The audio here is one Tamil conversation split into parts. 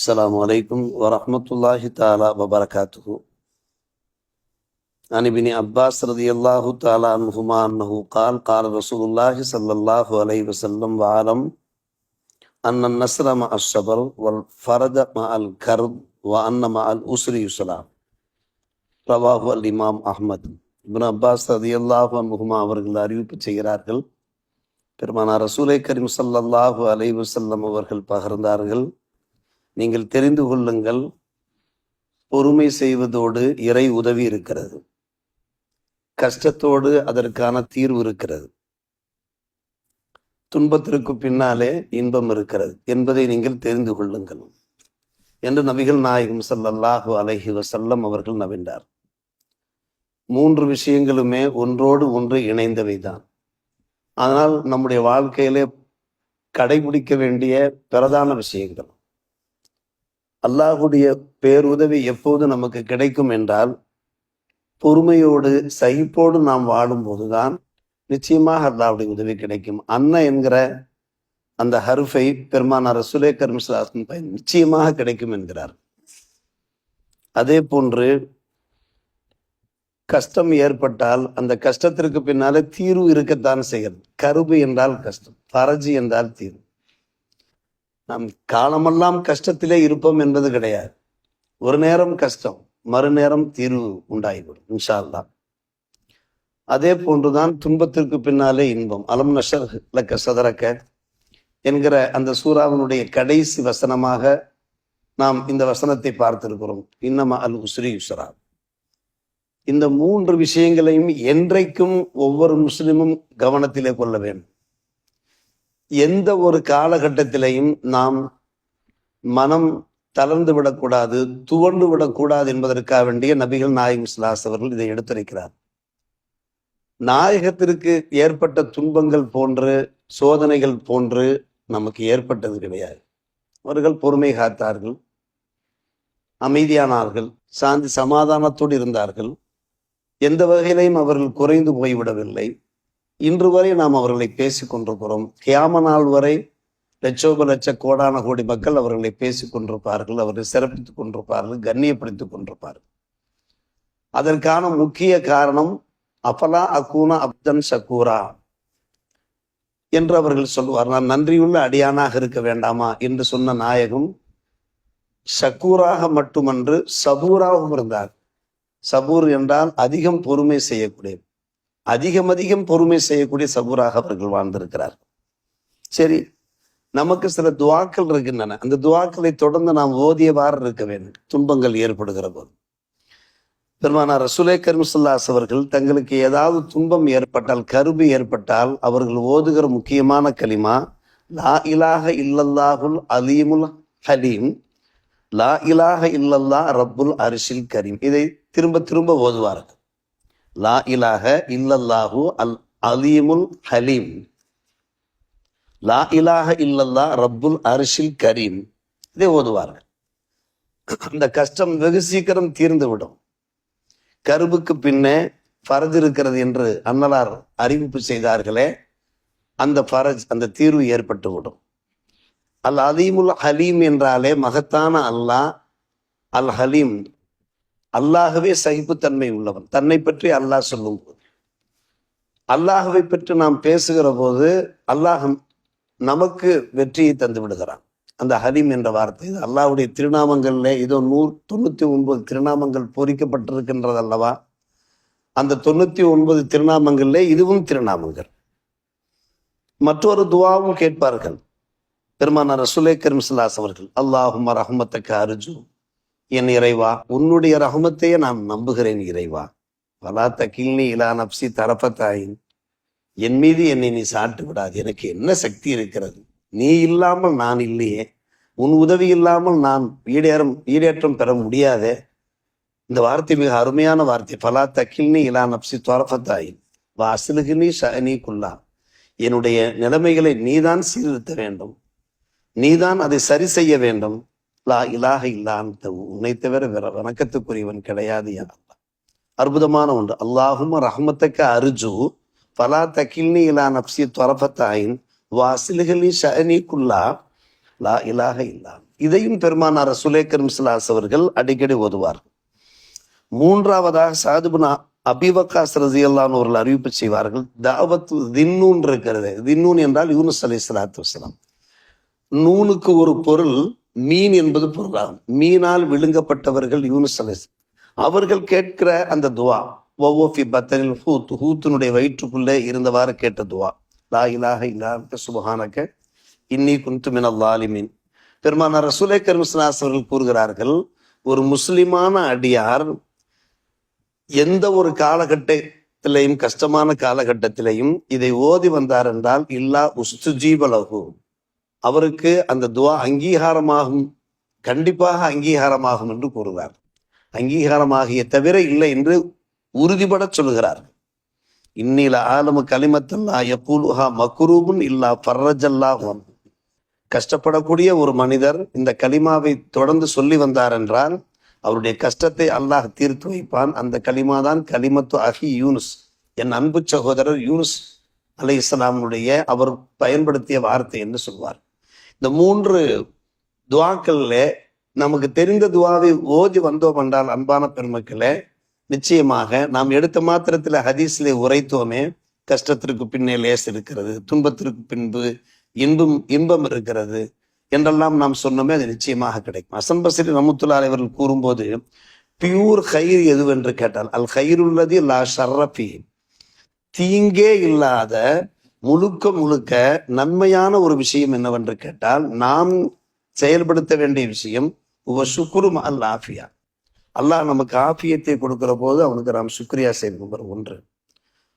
السلام عليكم ورحمة الله تعالى وبركاته عن ابن عباس رضي الله تعالى عنهما أنه قال قال رسول الله صلى الله عليه وسلم وعلم أن النصر مع الصبر والفرج مع الكرب وأن مع الأسر يسرا ரவாஹு அல் இமாம் அஹ்மத் இப்னு அப்பாஸ் ரதியல்லாஹு அன்ஹுமா அவர்கள் அறிவிப்பு செய்கிறார்கள் பெருமானார் ரசூலை கரீம் ஸல்லல்லாஹு அலைஹி வஸல்லம் அவர்கள் பகிர்ந்தார்கள் நீங்கள் தெரிந்து கொள்ளுங்கள். பொறுமை செய்வதோடு இறை உதவி இருக்கிறது. கஷ்டத்தோடு அதற்கான தீர்வு இருக்கிறது. துன்பத்திற்கு பின்னாலே இன்பம் இருக்கிறது என்பதை நீங்கள் தெரிந்து கொள்ளுங்கள். என்று நபிகள் நாயகம் சல்லல்லாஹு அலஹி வசல்லம் அவர்கள் நவின்றார் மூன்று விஷயங்களுமே ஒன்றோடு ஒன்று இணைந்தவை தான் அதனால் நம்முடைய வாழ்க்கையிலே கடைபிடிக்க வேண்டிய பிரதான விஷயங்கள். அல்லாஹுடைய பேருதவி எப்போது நமக்கு கிடைக்கும் என்றால் பொறுமையோடு சகிப்போடு நாம் வாழும்போதுதான் நிச்சயமாக அல்லாஹுடைய உதவி கிடைக்கும். அன்ன என்கிற அந்த ஹருஃபை பெருமானார் ரசுலே கர்மசாசன் பயன் நிச்சயமாக கிடைக்கும் என்கிறார். அதே போன்று கஷ்டம் ஏற்பட்டால் அந்த கஷ்டத்திற்கு பின்னாலே தீர்வு இருக்கத்தான் செய்கிறது. கருபு என்றால் கஷ்டம் பரஜி என்றால் தீர்வு. நாம் காலமெல்லாம் கஷ்டத்திலே இருப்போம் என்பது கிடையாது. ஒரு நேரம் கஷ்டம் மறுநேரம் தீர்வு உண்டாகிவிடும் இன்ஷா அல்லாஹ் அதே போன்றுதான் துன்பத்திற்கு பின்னாலே இன்பம். அலம் நஷர் லக்க சதரக்க என்கிற அந்த சூறாவினுடைய கடைசி வசனமாக நாம் இந்த வசனத்தை பார்த்திருக்கிறோம். இன்னமா அல் உஸ்ரி யுஸ்ரா. இந்த மூன்று விஷயங்களையும் என்றைக்கும் ஒவ்வொரு முஸ்லிமும் கவனத்திலே கொள்ள வேண்டும். எந்த ஒரு காலகட்டத்திலையும் நாம் மனம் தளர்ந்து விடக்கூடாது துவண்டு விடக்கூடாது என்பதற்காக வேண்டிய நபிகள் நாயகம் சிலாஸ் அவர்கள் இதை எடுத்துரைக்கிறார். நாயகத்திற்கு ஏற்பட்ட துன்பங்கள் போன்று சோதனைகள் போன்று நமக்கு ஏற்பட்டது கிடையாது. அவர்கள் பொறுமை காத்தார்கள் அமைதியானார்கள் சாந்தி சமாதானத்தோடு இருந்தார்கள். எந்த வகையிலையும் அவர்கள் குறைந்து போய்விடவில்லை. இன்று வரை நாம் அவர்களை பேசிக் கொண்டிருக்கிறோம். கியாம நாள் வரை லட்சோப லட்ச கோடான கோடி மக்கள் அவர்களை பேசிக் கொண்டிருப்பார்கள் அவர்களை சிறப்பித்துக் கொண்டிருப்பார்கள் கண்ணியப்படுத்திக் கொண்டிருப்பார்கள். அதற்கான முக்கிய காரணம் அஃபலா அக்கூனா அப்தன் சக்கூரா என்று அவர்கள் சொல்லுவார். நான் நன்றியுள்ள அடியானாக இருக்க வேண்டாமா என்று சொன்ன நாயகம் சக்கூராக மட்டுமன்று சபூராகவும் இருந்தார். சபூர் என்றால் அதிகம் பொறுமை செய்யக்கூடிய அதிகம் அதிகம் பொறுமை செய்யக்கூடிய சபூராக அவர்கள் வாழ்ந்திருக்கிறார். சரி நமக்கு சில துவாக்கள் இருக்கின்றன. அந்த துவாக்களை தொடர்ந்து நாம் ஓதியவாறு இருக்க வேண்டும். துன்பங்கள் ஏற்படுகிற போது. பெருமானார் ரசுலே கர்மசுல்லாஸ் அவர்கள் தங்களுக்கு ஏதாவது துன்பம் ஏற்பட்டால் கருபு ஏற்பட்டால் அவர்கள் ஓதுகிற முக்கியமான கலிமா லா இலாக இல்லல்லாஹுல் அலீமுல் ஹலீம் லா இலாக இல்லல்லா ரப்புல் அரிசில் கரீம். இதை திரும்ப திரும்ப ஓதுவார்கள். லா இலாக இல்லல்லாஹு அல் அலீமுல் ஹலீம். லா இலாக இல்லல்லா ரப்புல் அரிஷில் கரீம். இதை ஓதுவார்கள். அந்த கஷ்டம் வெகு சீக்கிரம் தீர்ந்து விடும் கருவுக்கு பின்னே ஃபரஜ் இருக்கிறது என்று அன்னலார் அறிவிப்பு செய்தார்களே அந்த ஃபரஜ் அந்த தீர்வு ஏற்பட்டு விடும் அல் அலீமுல் ஹலீம் என்றாலே மகத்தான அல்லாஹ் அல் ஹலீம் அல்லாகவே சகிப்புத்தன்மை உள்ளவன். தன்னை பற்றி அல்லாஹ் சொல்லும் போது அல்லாஹவை பற்றி நாம் பேசுகிற போது அல்லாஹ் நமக்கு வெற்றியை தந்து விடுகிறான். அந்த ஹரிம் என்ற வார்த்தை இது. அல்லாஹுடைய திருநாமங்கள்ல இதோ நூறு தொண்ணூத்தி ஒன்பது திருநாமங்கள் பொறிக்கப்பட்டிருக்கின்றது அல்லவா? அந்த தொண்ணூத்தி ஒன்பது திருநாமங்கள்ல இதுவும் திருநாமங்கள். மற்றொரு துவாவும் கேட்பார்கள். பெருமானார் ரசுலே கரிம்சலாஸ் அவர்கள் அல்லாஹும் ரஹமத்தக்க அர்ஜூன் என் இறைவா உன்னுடைய ரஹமத்தையே நான் நம்புகிறேன் இறைவா. பலா தக்கில்னி இலா நப்சி தரப்பத்தாயின். என் மீது என்னை நீ சாட்டு விடாது. எனக்கு என்ன சக்தி இருக்கிறது? நீ இல்லாமல் நான் இல்லையே. உன் உதவி இல்லாமல் நான் ஈடேறம் ஈடேற்றம் பெற முடியாதே. இந்த வார்த்தை மிக அருமையான வார்த்தை. பலா தக்கில்னி இலா நப்சி துவரஃபத்தாயின் வாசலுகினி ஷனி குல்லா. என்னுடைய நிலைமைகளை நீதான் சீர்திருத்த வேண்டும். நீதான் அதை சரி செய்ய வேண்டும். லா இலாக இல்லான் உன்னை தவிர வேற வணக்கத்துக்குரியவன் கிடையாது யா அல்லாஹ். அற்புதமான ஒன்று. அல்லாஹும் ரஹமத்தக்க அர்ஜு. பலா தக்கில்னி இலா நப்சி துவரஃபத்தாயின் வாசிலுகளி ஷனி குல்லா. லா இலாக இல்லா. இதையும் பெருமானார் சுலேக்கர் சிலாஸ் அவர்கள் அடிக்கடி ஓதுவார் மூன்றாவதாக சாதுபுனா அபிவக்காஸ் ரசியல்லான் அவர்கள் அறிவிப்பு செய்வார்கள். தாவத்து தின்னூன் இருக்கிறது. தின்னூன் என்றால் யூனுஸ் அலி சலாத்து வசலாம் நூனுக்கு ஒரு பொருள் மீன் என்பது பொருளாகும். மீனால் விழுங்கப்பட்டவர்கள் யூனுஸ் அவர்கள் கேட்கிற அந்த துவா ஒவ்வொஃபி பத்தனில் ஹூத். ஹூத்தினுடைய வயிற்றுக்குள்ளே இருந்தவாறு கேட்ட துவா. லா இலாக இல்லாக்க சுபஹானக்க இன்னி குந்து மினல் லாலிமீன் பெருமானார் ரசூலை கருமஸ்லாஸ் அவர்கள் கூறுகிறார்கள் ஒரு முஸ்லிமான அடியார் எந்த ஒரு காலகட்டத்திலையும் கஷ்டமான காலகட்டத்திலையும் இதை ஓதி வந்தார் என்றால் இல்லா உஸ்துஜீபலகு அவருக்கு அந்த துவா அங்கீகாரமாகும். கண்டிப்பாக அங்கீகாரமாகும் என்று கூறுகிறார் அங்கீகாரமாகிய தவிர இல்லை என்று உறுதிபட சொல்லுகிறார். இன்னில ஆலமு கலிமத்தல்லா யக்கூலுஹா மக்குரூபுன் இல்லா ஃபர்ரஜல்லாஹும் கஷ்டப்படக்கூடிய ஒரு மனிதர் இந்த கலிமாவை தொடர்ந்து சொல்லி வந்தார் என்றால் அவருடைய கஷ்டத்தை அல்லாஹ் தீர்த்து வைப்பான். அந்த கலிமா தான் கலிமத்து அஹி யூனுஸ். என் அன்பு சகோதரர் யூனுஸ் அலை இஸ்லாமுடைய அவர் பயன்படுத்திய வார்த்தை என்று சொல்வார். இந்த மூன்று துவாக்கள்ல நமக்கு தெரிந்த துவாவை ஓதி வந்தோம் என்றால் அன்பான பெருமக்களே நிச்சயமாக நாம் எடுத்த மாத்திரத்துல ஹதீஸ்ல உரைத்தோமே கஷ்டத்திற்கு பின்னே லேஸ் இருக்கிறது துன்பத்திற்கு பின்பு இன்பம் இன்பம் இருக்கிறது என்றெல்லாம் நாம் சொன்னோமே அது நிச்சயமாக கிடைக்கும். அசம்பசரி ரமுத்துல்லா அவர்கள் கூறும்போது பியூர் கயிறு எதுவென்று கேட்டால் அல் கயிறுள்ளது லா ஷர்ரபி தீங்கே இல்லாத முழுக்க முழுக்க நன்மையான ஒரு விஷயம் என்னவென்று கேட்டால் நாம் செயல்படுத்த வேண்டிய விஷயம் உவ சுக்குரும் அல் ஆஃபியா. அல்லாஹ் நமக்கு ஆஃபியத்தை கொடுக்கிற போது அவனுக்கு நாம் சுக்ரியா செய்வது ஒன்று.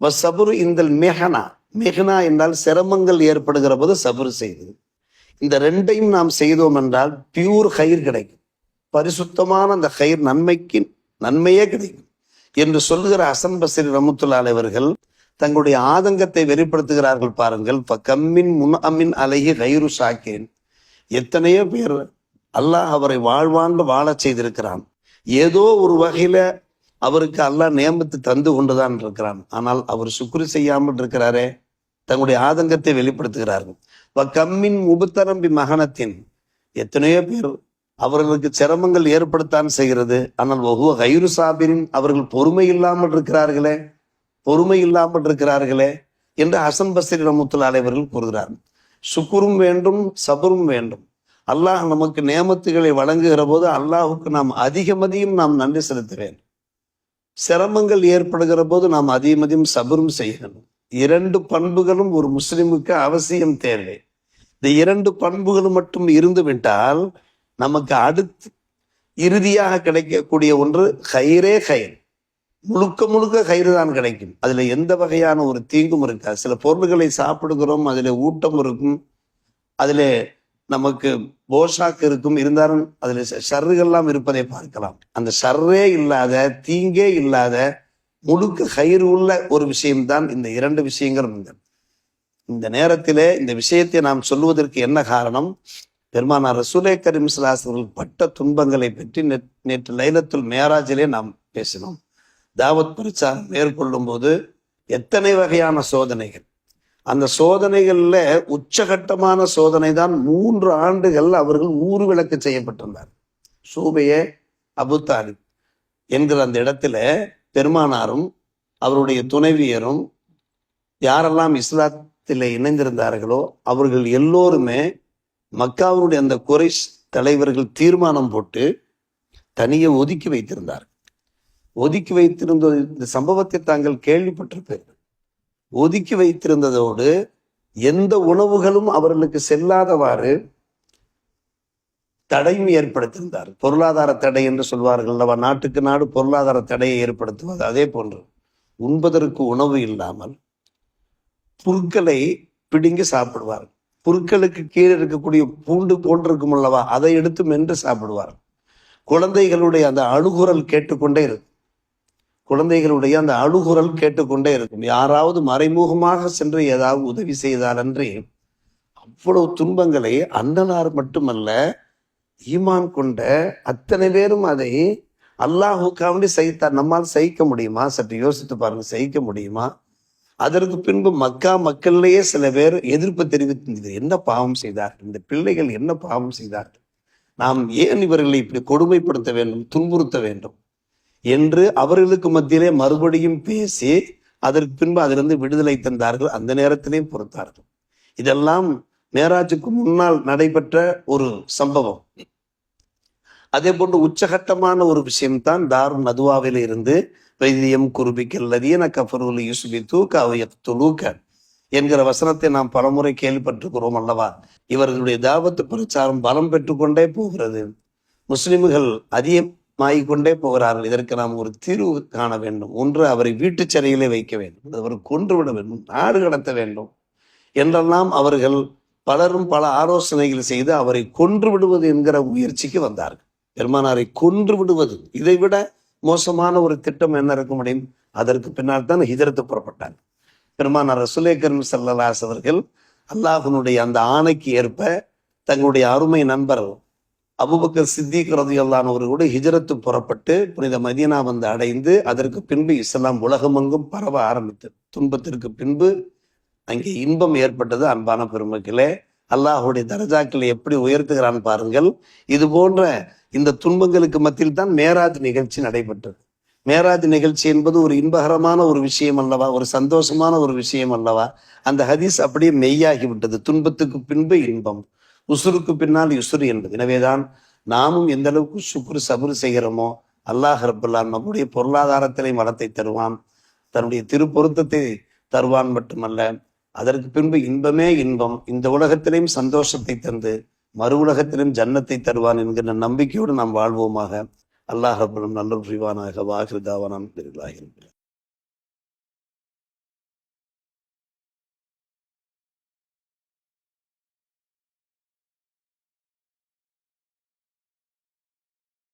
வ சபுரு இந்த மெஹனா. மெஹனா என்றால் சிரமங்கள் ஏற்படுகிற போது சபுரு செய்தது இந்த ரெண்டையும் நாம் செய்தோம் என்றால் பியூர் கயிர் கிடைக்கும். பரிசுத்தமான அந்த கயிர் நன்மைக்கு நன்மையே கிடைக்கும். என்று சொல்லுகிற அசன் பசரி ரமுத்துல்லா அவர்கள் தங்களுடைய ஆதங்கத்தை வெளிப்படுத்துகிறார்கள் பாருங்கள். ப கம்மின் முன் அம்மின் அலகி கயிறு சாக்கேன் எத்தனையோ பேர் அல்லாஹ் அவரை வாழ்வாண்டு வாழச் செய்திருக்கிறான். ஏதோ ஒரு வகையில அவருக்கு அல்லாஹ் நியமத்து தந்து கொண்டுதான் இருக்கிறான். ஆனால் அவர் சுக்குரி செய்யாமல் இருக்கிறாரே தங்களுடைய ஆதங்கத்தை வெளிப்படுத்துகிறார்கள். வ கம்மின் உபத்தரம்பி மகனத்தின். எத்தனையோ பேர் அவர்களுக்கு சிரமங்கள் ஏற்படுத்தான் செய்கிறது. ஆனால் ஒவ்வொரு கயிறு சாபிரின் அவர்கள் பொறுமை இல்லாமல் இருக்கிறார்களே. பொறுமை இல்லாமல் இருக்கிறார்களே என்று ஹசன் பஸ்ரி ரமுத்துல் அலைவர்கள் கூறுகிறார். சுக்குரும் வேண்டும் சபரும் வேண்டும். அல்லாஹ் நமக்கு நேமத்துகளை வழங்குகிற போது அல்லாஹுக்கு நாம் அதிகமதியும் நாம் நன்றி செலுத்த வேண்டும் சிரமங்கள் ஏற்படுகிற போது நாம் அதிகமதியும் சபரும் செய்யணும். இரண்டு பண்புகளும் ஒரு முஸ்லிமுக்கு அவசியம் தேவை. இந்த இரண்டு பண்புகளும் மட்டும் இருந்து விட்டால் நமக்கு அடுத்து இறுதியாக கிடைக்கக்கூடிய ஒன்று ஹைரே ஹைன் முழுக்க முழுக்க கயிறு தான் கிடைக்கும். அதுல எந்த வகையான ஒரு தீங்கும் இருக்காது. சில பொருள்களை சாப்பிடுகிறோம் அதுல ஊட்டம் இருக்கும் அதுல நமக்கு போஷாக்கு இருக்கும். இருந்தாலும் அதுல ஷர்றுகள்லாம் இருப்பதை பார்க்கலாம். அந்த ஷர்ரே இல்லாத தீங்கே இல்லாத முழுக்க கயிறு உள்ள ஒரு விஷயம்தான் இந்த இரண்டு விஷயங்களும் இந்த இந்த நேரத்திலே இந்த விஷயத்தை நாம் சொல்லுவதற்கு என்ன காரணம்? பெருமானார் ரசூலே கரீம் பட்ட துன்பங்களை பற்றி நே- நேற்று லைலத்துல் மேராஜிலே நாம் பேசினோம். தாவத் பிரச்சாரம் மேற்கொள்ளும் போது எத்தனை வகையான சோதனைகள்? அந்த சோதனைகளில் உச்சகட்டமான சோதனை தான் மூன்று ஆண்டுகள் அவர்கள் ஊர் விளக்கு செய்யப்பட்டிருந்தார். சூபையே அபு என்கிற அந்த இடத்துல பெருமானாரும் அவருடைய துணைவியரும் யாரெல்லாம் இஸ்லாத்தில் இணைந்திருந்தார்களோ அவர்கள் எல்லோருமே மக்காவுடைய அந்த குறைஷ் தலைவர்கள் தீர்மானம் போட்டு தனியே ஒதுக்கி வைத்திருந்தார்கள். ஒதுக்கி வைத்திருந்த இந்த சம்பவத்தை தாங்கள் கேள்விப்பட்டிருப்பீர்கள். ஒதுக்கி வைத்திருந்ததோடு எந்த உணவுகளும் அவர்களுக்கு செல்லாதவாறு தடையும் ஏற்படுத்தியிருந்தார். பொருளாதார தடை என்று சொல்வார்கள் அல்லவா? நாட்டுக்கு நாடு பொருளாதார தடையை ஏற்படுத்துவது அதே போன்று உண்பதற்கு உணவு இல்லாமல் புற்களை பிடுங்கி சாப்பிடுவார். புற்களுக்கு கீழே இருக்கக்கூடிய பூண்டு போன்றிருக்கும் அல்லவா? அதை எடுத்து மென்று சாப்பிடுவார். குழந்தைகளுடைய அந்த அழுகுரல் கேட்டுக்கொண்டே இருக்கும். குழந்தைகளுடைய அந்த அழுகுரல் கேட்டுக்கொண்டே இருக்கும். யாராவது மறைமுகமாக சென்று ஏதாவது உதவி செய்தால் அவ்வளவு துன்பங்களை அண்ணனார் மட்டுமல்ல ஈமான் கொண்ட அத்தனை பேரும் அதை அல்லாஹுக்காவண்டி சகித்தார். நம்மால் சகிக்க முடியுமா? சற்று யோசித்து பாருங்க சகிக்க முடியுமா? அதற்கு பின்பு மக்கா மக்களிலேயே சில பேர் எதிர்ப்பு தெரிவித்து என்ன பாவம் செய்தார்? இந்த பிள்ளைகள் என்ன பாவம் செய்தார்கள்? நாம் ஏன் இவர்களை இப்படி கொடுமைப்படுத்த வேண்டும் துன்புறுத்த வேண்டும்? என்று அவர்களுக்கு மத்தியிலே மறுபடியும் பேசி அதற்கு பின்பு அதிலிருந்து விடுதலை தந்தார்கள். அந்த நேரத்திலையும் பொறுத்தார்கள். இதெல்லாம் மேராஜுக்கு முன்னால் நடைபெற்ற ஒரு சம்பவம். அதே போன்று உச்சகட்டமான ஒரு விஷயம்தான் தாரும் நதுவாவில் இருந்து வைத்தியம் குருபிக்கல்லதீன கஃபருல் யூசுபி தூக்க அவையத்துலூக்க என்கிற வசனத்தை நாம் பலமுறை கேள்விப்பட்டிருக்கிறோம் அல்லவா? இவர்களுடைய தாவத்து பிரச்சாரம் பலம் பெற்றுக்கொண்டே போகிறது. முஸ்லிம்கள் அதிகம் மாயிக்கொண்டே போகிறார்கள். இதற்கு நாம் ஒரு தீர்வு காண வேண்டும். ஒன்று அவரை வீட்டு சிறையிலே வைக்க வேண்டும். அவர் கொன்றுவிட வேண்டும். நாடு கடத்த வேண்டும். என்றெல்லாம் அவர்கள் பலரும் பல ஆலோசனைகள் செய்து அவரை கொன்று விடுவது என்கிற முயற்சிக்கு வந்தார்கள். பெருமானாரை கொன்று விடுவது இதை விட மோசமான ஒரு திட்டம் என்ன இருக்க முடியும் அதற்கு பின்னால் தான் ஹிதரத்து புறப்பட்டார். பெருமானார் ரசுலே கரும் அவர்கள் அல்லாஹனுடைய அந்த ஆணைக்கு ஏற்ப தங்களுடைய அருமை நண்பர் அபுபக்கர் சித்திக் ரதியல்லானவர்களோடு ஹிஜரத்து புறப்பட்டு புனித மதீனா வந்து அடைந்து அதற்கு பின்பு இஸ்லாம் உலகமெங்கும் பரவ ஆரம்பித்தது. துன்பத்திற்கு பின்பு அங்கே இன்பம் ஏற்பட்டது அன்பான பெருமக்களே. அல்லாஹுடைய தரஜாக்களை எப்படி உயர்த்துகிறான் பாருங்கள். இது போன்ற இந்த துன்பங்களுக்கு மத்தியில் தான் மேராஜ் நிகழ்ச்சி நடைபெற்றது. மேராஜ் நிகழ்ச்சி என்பது ஒரு இன்பகரமான ஒரு விஷயம் அல்லவா? ஒரு சந்தோஷமான ஒரு விஷயம் அல்லவா? அந்த ஹதீஸ் அப்படியே மெய்யாகி விட்டது. துன்பத்துக்கு பின்பு இன்பம். உசுருக்கு பின்னால் யுசுரு என்பது. எனவேதான் நாமும் எந்த அளவுக்கு சுக்குரு சபுரு செய்கிறோமோ அல்லாஹ் ரபுல்லான் நம்முடைய பொருளாதாரத்திலையும் வளத்தை தருவான். தன்னுடைய திருப்பொருத்தத்தை தருவான் மட்டுமல்ல அதற்கு பின்பு இன்பமே இன்பம். இந்த உலகத்திலையும் சந்தோஷத்தை தந்து மறு உலகத்திலும் ஜன்னத்தை தருவான் என்கிற நம்பிக்கையோடு நாம் வாழ்வோமாக. அல்லாஹ் ரபுல்லம் நல்ல புரிவானாக. வாகிருதாவானான்